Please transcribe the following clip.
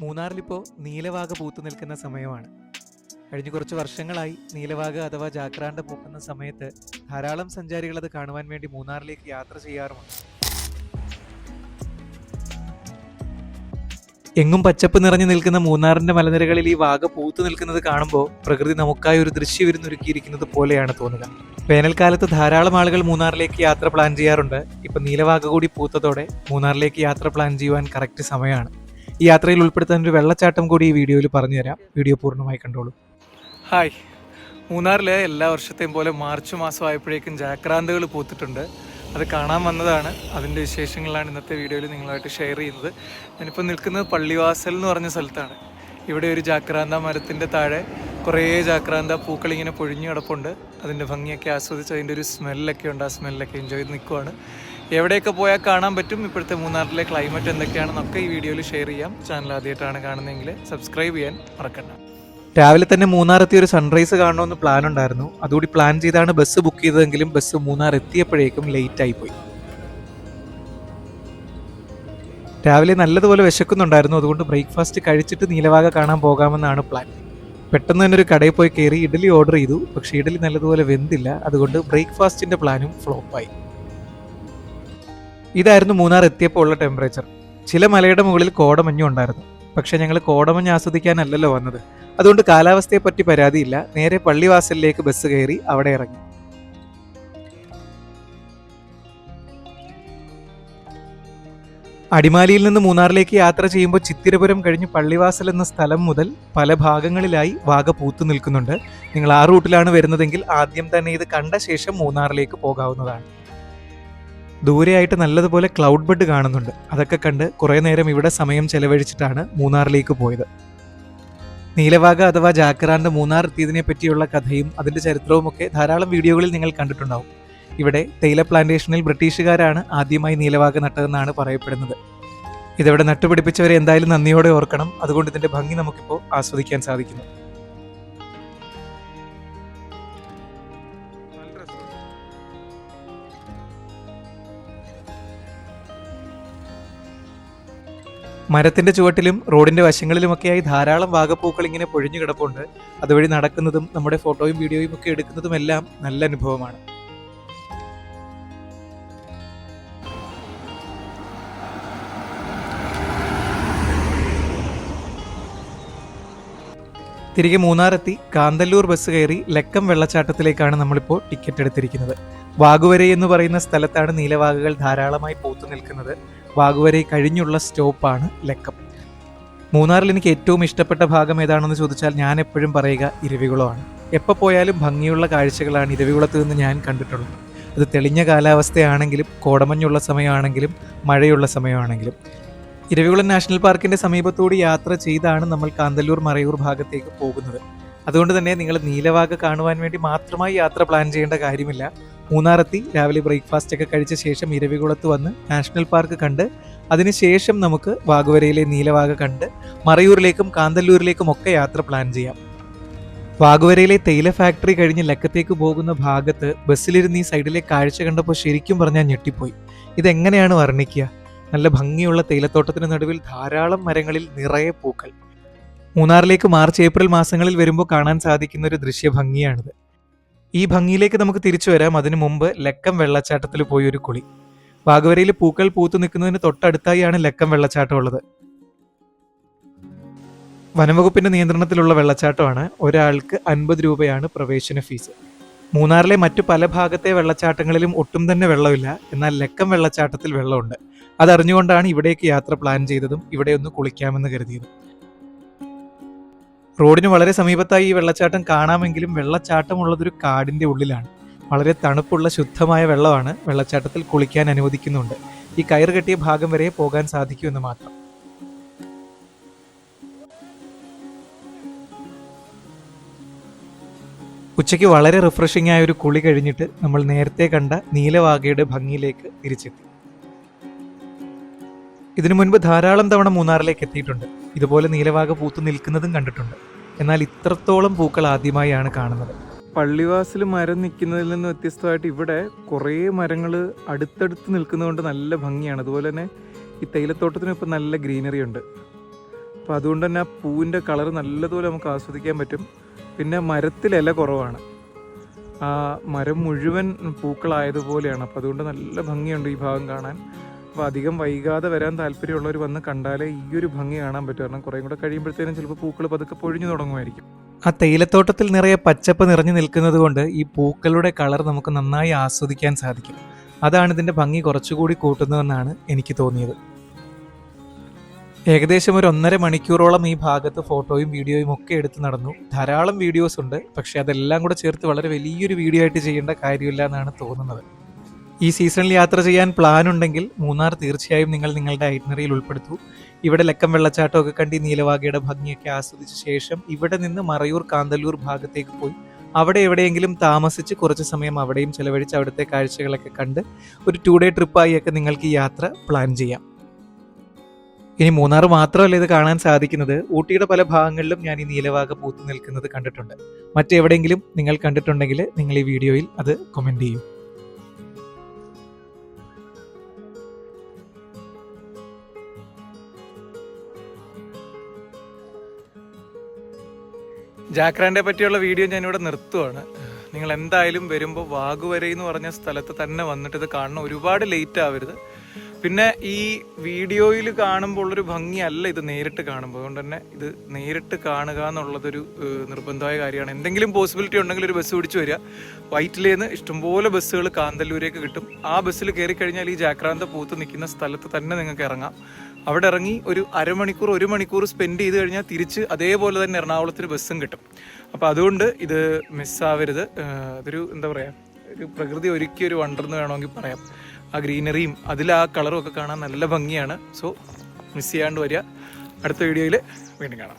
മൂന്നാറിലിപ്പോൾ നീലവാക പൂത്തു നിൽക്കുന്ന സമയമാണ്. കഴിഞ്ഞ കുറച്ച് വർഷങ്ങളായി നീലവാക അഥവാ ജാക്രാണ്ട പൂക്കുന്ന സമയത്ത് ധാരാളം സഞ്ചാരികൾ അത് കാണുവാൻ വേണ്ടി മൂന്നാറിലേക്ക് യാത്ര ചെയ്യാറുമുണ്ട്. എങ്ങും പച്ചപ്പ് നിറഞ്ഞു നിൽക്കുന്ന മൂന്നാറിന്റെ മലനിരകളിൽ ഈ വാഗ പൂത്തു നിൽക്കുന്നത് കാണുമ്പോൾ പ്രകൃതി നമുക്കായി ഒരു ദൃശ്യവിരുന്നൊരുക്കിയിരിക്കുന്നത് പോലെയാണ് തോന്നുക. വേനൽക്കാലത്ത് ധാരാളം ആളുകൾ മൂന്നാറിലേക്ക് യാത്ര പ്ലാൻ ചെയ്യാറുണ്ട്. ഇപ്പൊ നീലവാഗ കൂടി പൂത്തതോടെ മൂന്നാറിലേക്ക് യാത്ര പ്ലാൻ ചെയ്യുവാൻ കറക്റ്റ് സമയമാണ്. ഈ യാത്രയിൽ ഉൾപ്പെടുത്താൻ ഒരു വെള്ളച്ചാട്ടം കൂടി ഈ വീഡിയോയിൽ പറഞ്ഞുതരാം. വീഡിയോ പൂർണമായി കണ്ടോളൂ. ഹായ്. മൂന്നാറിലെ എല്ലാ വർഷത്തെയും പോലെ മാർച്ച് മാസം ആയപ്പോഴേക്കും ജാക്രാന്തകൾ പൂത്തിട്ടുണ്ട്. അത് കാണാൻ വന്നതാണ്. അതിന്റെ വിശേഷങ്ങളാണ് ഇന്നത്തെ വീഡിയോയിൽ നിങ്ങളായിട്ട് ഷെയർ ചെയ്യുന്നത്. ഞാനിപ്പോൾ നിൽക്കുന്നത് പള്ളിവാസൽ എന്ന് പറഞ്ഞ സ്ഥലത്താണ്. ഇവിടെ ഒരു ജാക്രാന്ത മരത്തിന്റെ താഴെ കുറേ ജാക്രാന്ത പൂക്കൾ ഇങ്ങനെ പൊഴിഞ്ഞു കിടപ്പുണ്ട്. അതിന്റെ ഭംഗിയൊക്കെ ആസ്വദിച്ച് അതിന്റെ ഒരു സ്മെല്ലൊക്കെ ഉണ്ട്. ആ സ്മെല്ലൊക്കെ എൻജോയ് ചെയ്ത് നിൽക്കുവാണ്. എവിടെയൊക്കെ പോയാൽ കാണാൻ പറ്റും? ഇപ്പോഴത്തെ മൂന്നാറിലെ ക്ലൈമറ്റ് എന്തൊക്കെയാണെന്നൊക്കെ ഈ വീഡിയോയിൽ ഷെയർ ചെയ്യാം. ചാനൽ ആദ്യമായിട്ടാണ് കാണുന്നതെങ്കിൽ സബ്സ്ക്രൈബ് ചെയ്യാൻ മറക്കണ്ട. രാവിലെ തന്നെ മൂന്നാർ എത്തിയ ഒരു സൺറൈസ് കാണണമെന്ന് പ്ലാൻ ഉണ്ടായിരുന്നു. അതുകൂടി പ്ലാൻ ചെയ്താണ് ബസ് ബുക്ക് ചെയ്തതെങ്കിലും ബസ് മൂന്നാർ എത്തിയപ്പോഴേക്കും ലേറ്റ് ആയി പോയി. രാവിലെ നല്ലതുപോലെ വിശക്കുന്നുണ്ടായിരുന്നു. അതുകൊണ്ട് ബ്രേക്ക്ഫാസ്റ്റ് കഴിച്ചിട്ട് നീലവാക കാണാൻ പോകാമെന്നാണ് പ്ലാൻ പെട്ടെന്ന് തന്നെ ഒരു കടയിൽ പോയി കയറി ഇഡലി ഓർഡർ ചെയ്തു. പക്ഷേ ഇഡലി നല്ലതുപോലെ വെന്തില്ല. അതുകൊണ്ട് ബ്രേക്ക്ഫാസ്റ്റിന്റെ പ്ലാനും ഫ്ലോപ്പായി ഇതായിരുന്നു മൂന്നാർ എത്തിയപ്പോൾ ഉള്ള ടെമ്പറേച്ചർ ചില മലയുടെ മുകളിൽ കോടമഞ്ഞും ഉണ്ടായിരുന്നു. പക്ഷെ ഞങ്ങൾ കോടമഞ്ഞ് ആസ്വദിക്കാനല്ലല്ലോ വന്നത്. അതുകൊണ്ട് കാലാവസ്ഥയെ പറ്റി പരാതിയില്ല. നേരെ പള്ളിവാസലിലേക്ക് ബസ് കയറി അവിടെ ഇറങ്ങി. അടിമാലിയിൽ നിന്ന് മൂന്നാറിലേക്ക് യാത്ര ചെയ്യുമ്പോൾ ചിത്തിരപുരം കഴിഞ്ഞ് പള്ളിവാസൽ എന്ന സ്ഥലം മുതൽ പല ഭാഗങ്ങളിലായി വാഗ പൂത്തു നിൽക്കുന്നുണ്ട്. നിങ്ങൾ ആ റൂട്ടിലാണ് വരുന്നതെങ്കിൽ ആദ്യം തന്നെ ഇത് കണ്ട ശേഷം മൂന്നാറിലേക്ക് പോകാവുന്നതാണ്. ദൂരെയായിട്ട് നല്ലതുപോലെ ക്ലൗഡ് ബെഡ് കാണുന്നുണ്ട്. അതൊക്കെ കണ്ട് കുറേ നേരം ഇവിടെ സമയം ചെലവഴിച്ചിട്ടാണ് മൂന്നാറിലേക്ക് പോയത്. നീലവാഗ അഥവാ ജാക്കറാന്റെ മൂന്നാർ എത്തിയതിനെ പറ്റിയുള്ള കഥയും അതിന്റെ ചരിത്രവും ഒക്കെ ധാരാളം വീഡിയോകളിൽ നിങ്ങൾ കണ്ടിട്ടുണ്ടാവും. ഇവിടെ തേയില പ്ലാന്റേഷനിൽ ബ്രിട്ടീഷുകാരാണ് ആദ്യമായി നീലവാഗ നട്ടതെന്നാണ് പറയപ്പെടുന്നത്. ഇതിവിടെ നട്ടുപിടിപ്പിച്ചവരെ എന്തായാലും നന്ദിയോടെ ഓർക്കണം. അതുകൊണ്ട് ഇതിന്റെ ഭംഗി നമുക്കിപ്പോൾ ആസ്വദിക്കാൻ സാധിക്കുന്നു. മരത്തിന്റെ ചുവട്ടിലും റോഡിന്റെ വശങ്ങളിലുമൊക്കെയായി ധാരാളം വാഗപ്പൂക്കൾ ഇങ്ങനെ പൊഴിഞ്ഞു കിടപ്പുണ്ട്. അതുവഴി നടക്കുന്നതും നമ്മുടെ ഫോട്ടോയും വീഡിയോയും ഒക്കെ എടുക്കുന്നതും എല്ലാം നല്ല അനുഭവമാണ്. തിരികെ മൂന്നാറെത്തി കാന്തല്ലൂർ ബസ് കയറി ലക്കം വെള്ളച്ചാട്ടത്തിലേക്കാണ് നമ്മളിപ്പോൾ ടിക്കറ്റ് എടുത്തിരിക്കുന്നത്. വാഗുവരെ എന്ന് പറയുന്ന സ്ഥലത്താണ് നീലവാഗകൾ ധാരാളമായി പൂത്തു നിൽക്കുന്നത്. വാഗുവരെ കഴിഞ്ഞുള്ള സ്റ്റോപ്പാണ് ലക്കം. മൂന്നാറിൽ എനിക്ക് ഏറ്റവും ഇഷ്ടപ്പെട്ട ഭാഗം ഏതാണെന്ന് ചോദിച്ചാൽ ഞാൻ എപ്പോഴും പറയുക ഇരവികുളമാണ്. എപ്പോൾ പോയാലും ഭംഗിയുള്ള കാഴ്ചകളാണ് ഇരവികുളത്ത് നിന്ന് ഞാൻ കണ്ടിട്ടുള്ളത്. അത് തെളിഞ്ഞ കാലാവസ്ഥയാണെങ്കിലും കോടമഞ്ഞുള്ള സമയമാണെങ്കിലും മഴയുള്ള സമയമാണെങ്കിലും. ഇരവികുളം നാഷണൽ പാർക്കിന്റെ സമീപത്തോട് യാത്ര ചെയ്താണ് നമ്മൾ കാന്തല്ലൂർ മറയൂർ ഭാഗത്തേക്ക് പോകുന്നത്. അതുകൊണ്ട് തന്നെ നിങ്ങൾ നീലവാഗ കാണുവാൻ വേണ്ടി മാത്രമായി യാത്ര പ്ലാൻ ചെയ്യേണ്ട കാര്യമില്ല. മൂന്നാറെത്തി രാവിലെ ബ്രേക്ക്ഫാസ്റ്റ് ഒക്കെ കഴിച്ച ശേഷം ഇരവികുളത്ത് വന്ന് നാഷണൽ പാർക്ക് കണ്ട് അതിനുശേഷം നമുക്ക് വാഗുവരയിലെ നീലവാഗ കണ്ട് മറയൂരിലേക്കും കാന്തല്ലൂരിലേക്കും ഒക്കെ യാത്ര പ്ലാൻ ചെയ്യാം. വാഗുവരയിലെ തേയില ഫാക്ടറി കഴിഞ്ഞ് ലക്കത്തേക്ക് പോകുന്ന ഭാഗത്ത് ബസ്സിലിരുന്ന് ഈ സൈഡിലെ കാഴ്ച കണ്ടപ്പോൾ ശരിക്കും പറഞ്ഞാൽ ഞെട്ടിപ്പോയി. ഇതെങ്ങനെയാണ് വർണിക്കുക? നല്ല ഭംഗിയുള്ള തേയിലത്തോട്ടത്തിന് നടുവിൽ ധാരാളം മരങ്ങളിൽ നിറയെ പൂക്കൾ. മൂന്നാറിലേക്ക് മാർച്ച് ഏപ്രിൽ മാസങ്ങളിൽ വരുമ്പോൾ കാണാൻ സാധിക്കുന്ന ഒരു ദൃശ്യ ഭംഗിയാണിത് ഈ ഭംഗിയിലേക്ക് നമുക്ക് തിരിച്ചു വരാം. അതിനു മുമ്പ് ലക്കം വെള്ളച്ചാട്ടത്തിൽ പോയി ഒരു കുളി. വാഗവരയിൽ പൂക്കൾ പൂത്തു നിൽക്കുന്നതിന് തൊട്ടടുത്തായാണ് ലക്കം വെള്ളച്ചാട്ടം ഉള്ളത്. വനംവകുപ്പിന്റെ നിയന്ത്രണത്തിലുള്ള വെള്ളച്ചാട്ടമാണ്. ഒരാൾക്ക് അൻപത് രൂപയാണ് പ്രവേശന ഫീസ്. മൂന്നാറിലെ മറ്റു പല ഭാഗത്തെ വെള്ളച്ചാട്ടങ്ങളിലും ഒട്ടും തന്നെ വെള്ളമില്ല. എന്നാൽ ലക്കം വെള്ളച്ചാട്ടത്തിൽ വെള്ളമുണ്ട്. അതറിഞ്ഞുകൊണ്ടാണ് ഇവിടേക്ക് യാത്ര പ്ലാൻ ചെയ്തതും ഇവിടെ ഒന്ന് കുളിക്കാമെന്ന് കരുതിയതും. റോഡിന് വളരെ സമീപത്തായി ഈ വെള്ളച്ചാട്ടം കാണാമെങ്കിലും വെള്ളച്ചാട്ടം ഉള്ളതൊരു കാടിന്റെ ഉള്ളിലാണ്. വളരെ തണുപ്പുള്ള ശുദ്ധമായ വെള്ളമാണ് വെള്ളച്ചാട്ടത്തിൽ കുളിക്കാൻ അനുവദിക്കുന്നുണ്ട്. ഈ കയർ കെട്ടിയ ഭാഗം വരെ പോകാൻ സാധിക്കുമെന്ന് മാത്രം. ഉച്ചയ്ക്ക് വളരെ റിഫ്രഷിംഗ് ആയ ഒരു കുളി കഴിഞ്ഞിട്ട് നമ്മൾ നേരത്തെ കണ്ട നീലവാഗയുടെ ഭംഗിയിലേക്ക് തിരിച്ചെത്തി. ഇതിനു മുൻപ് ധാരാളം തവണ മൂന്നാറിലേക്ക് എത്തിയിട്ടുണ്ട്. ഇതുപോലെ നീലവാഗ പൂത്തു നിൽക്കുന്നതും കണ്ടിട്ടുണ്ട്. എന്നാൽ ഇത്രത്തോളം പൂക്കൾ ആദ്യമായാണ് കാണുന്നത്. പള്ളിവാസിൽ മരം നിൽക്കുന്നതിൽ നിന്ന് വ്യത്യസ്തമായിട്ട് ഇവിടെ കുറേ മരങ്ങൾ അടുത്തടുത്ത് നിൽക്കുന്നതുകൊണ്ട് നല്ല ഭംഗിയാണ്. അതുപോലെ തന്നെ ഈ തേയിലത്തോട്ടത്തിനും ഇപ്പം നല്ല ഗ്രീനറി ഉണ്ട്. അപ്പോൾ അതുകൊണ്ട് തന്നെ ആ പൂവിന്റെ കളർ നല്ലതുപോലെ നമുക്ക് ആസ്വദിക്കാൻ പറ്റും. പിന്നെ മരത്തിൽ ഇല കുറവാണ്. ആ മരം മുഴുവൻ പൂക്കളായതുപോലെയാണ്. അപ്പോൾ അതുകൊണ്ട് നല്ല ഭംഗിയുണ്ട് ഈ ഭാഗം കാണാൻ. അപ്പോൾ അധികം വൈകാതെ വരാൻ താല്പര്യമുള്ളവർ വന്ന് കണ്ടാലേ ഈ ഒരു ഭംഗി കാണാൻ പറ്റും. കാരണം കുറേ കൂടെ കഴിയുമ്പോഴത്തേനും ചിലപ്പോൾ പൂക്കൾ പതുക്കെ പൊഴിഞ്ഞു തുടങ്ങുമായിരിക്കും. ആ തേയിലത്തോട്ടത്തിൽ നിറയെ പച്ചപ്പ് നിറഞ്ഞു നിൽക്കുന്നത് കൊണ്ട് ഈ പൂക്കളുടെ കളർ നമുക്ക് നന്നായി ആസ്വദിക്കാൻ സാധിക്കും. അതാണ് ഇതിന്റെ ഭംഗി കുറച്ചുകൂടി കൂട്ടുന്നതെന്നാണ് എനിക്ക് തോന്നിയത്. ഏകദേശം ഒരു ഒന്നര മണിക്കൂറോളം ഈ ഭാഗത്ത് ഫോട്ടോയും വീഡിയോയും ഒക്കെ എടുത്ത് നടന്നു. ധാരാളം വീഡിയോസ് ഉണ്ട്. പക്ഷേ അതെല്ലാം കൂടെ ചേർത്ത് വളരെ വലിയൊരു വീഡിയോ ആയിട്ട് ചെയ്യേണ്ട കാര്യമില്ല എന്നാണ് തോന്നുന്നത്. ഈ സീസണിൽ യാത്ര ചെയ്യാൻ പ്ലാൻ ഉണ്ടെങ്കിൽ മൂന്നാർ തീർച്ചയായും നിങ്ങൾ നിങ്ങളുടെ ഐറ്റിനറിയിൽ ഉൾപ്പെടുത്തൂ. ഇവിടെ ലക്കം വെള്ളച്ചാട്ടമൊക്കെ കണ്ട് നീലവാഗയുടെ ഭംഗിയൊക്കെ ആസ്വദിച്ച ശേഷം ഇവിടെ നിന്ന് മറയൂർ കാന്തല്ലൂർ ഭാഗത്തേക്ക് പോയി. അവിടെ എവിടെയെങ്കിലും താമസിച്ച് കുറച്ച് സമയം അവിടെയും ചെലവഴിച്ച് അവിടുത്തെ കാഴ്ചകളൊക്കെ കണ്ട് ഒരു ടു ഡേ ട്രിപ്പായി ഒക്കെ നിങ്ങൾക്ക് ഈ യാത്ര പ്ലാൻ ചെയ്യാം. ഇനി മൂന്നാർ മാത്രമല്ല ഇത് കാണാൻ സാധിക്കുന്നത്. ഊട്ടിയുടെ പല ഭാഗങ്ങളിലും ഞാൻ ഈ നീലവാക പൂത്തു നിൽക്കുന്നത് കണ്ടിട്ടുണ്ട്. മറ്റെവിടെയെങ്കിലും നിങ്ങൾ കണ്ടിട്ടുണ്ടെങ്കിൽ നിങ്ങൾ ഈ വീഡിയോയിൽ അത് കമന്റ് ചെയ്യൂ. ജാക്രാന്റെ പറ്റിയുള്ള വീഡിയോ ഞാനിവിടെ നിർത്തുവാണ്. നിങ്ങൾ എന്തായാലും വരുമ്പോൾ വാഗുവര എന്ന് പറഞ്ഞ സ്ഥലത്ത് തന്നെ വന്നിട്ട് ഇത് കാണണം. ഒരുപാട് ലേറ്റ് ആവരുത്. പിന്നെ ഈ വീഡിയോയിൽ കാണുമ്പോൾ ഉള്ളൊരു ഭംഗിയല്ല ഇത് നേരിട്ട് കാണുമ്പോൾ. അതുകൊണ്ട് തന്നെ ഇത് നേരിട്ട് കാണുക എന്നുള്ളതൊരു നിർബന്ധമായ കാര്യമാണ്. എന്തെങ്കിലും പോസിബിലിറ്റി ഉണ്ടെങ്കിൽ ഒരു ബസ് പിടിച്ച് വരിക. വൈറ്റിലേന്ന് ഇഷ്ടംപോലെ ബസ്സുകൾ കാന്തല്ലൂരേക്ക് കിട്ടും. ആ ബസ്സിൽ കയറി കഴിഞ്ഞാൽ ഈ ജാക്രാന്ത പൂത്ത് നിൽക്കുന്ന സ്ഥലത്ത് തന്നെ നിങ്ങൾക്ക് ഇറങ്ങാം. അവിടെ ഇറങ്ങി ഒരു അരമണിക്കൂർ ഒരു മണിക്കൂർ സ്പെൻഡ് ചെയ്ത് കഴിഞ്ഞാൽ തിരിച്ച് അതേപോലെ തന്നെ എറണാകുളത്തിന് ബസ്സും കിട്ടും. അപ്പോൾ അതുകൊണ്ട് ഇത് മിസ്സാവരുത് അതൊരു എന്താ പറയുക ഒരു പ്രകൃതി ഒരുക്കി ഒരു വണ്ടർ എന്ന് വേണമെങ്കിൽ പറയാം. ആ ഗ്രീനറിയും അതിൽ ആ കളറും ഒക്കെ കാണാൻ നല്ല ഭംഗിയാണ്. സോ മിസ് ചെയ്യാണ്ട് വരിക. അടുത്ത വീഡിയോയിൽ വീണ്ടും കാണാം.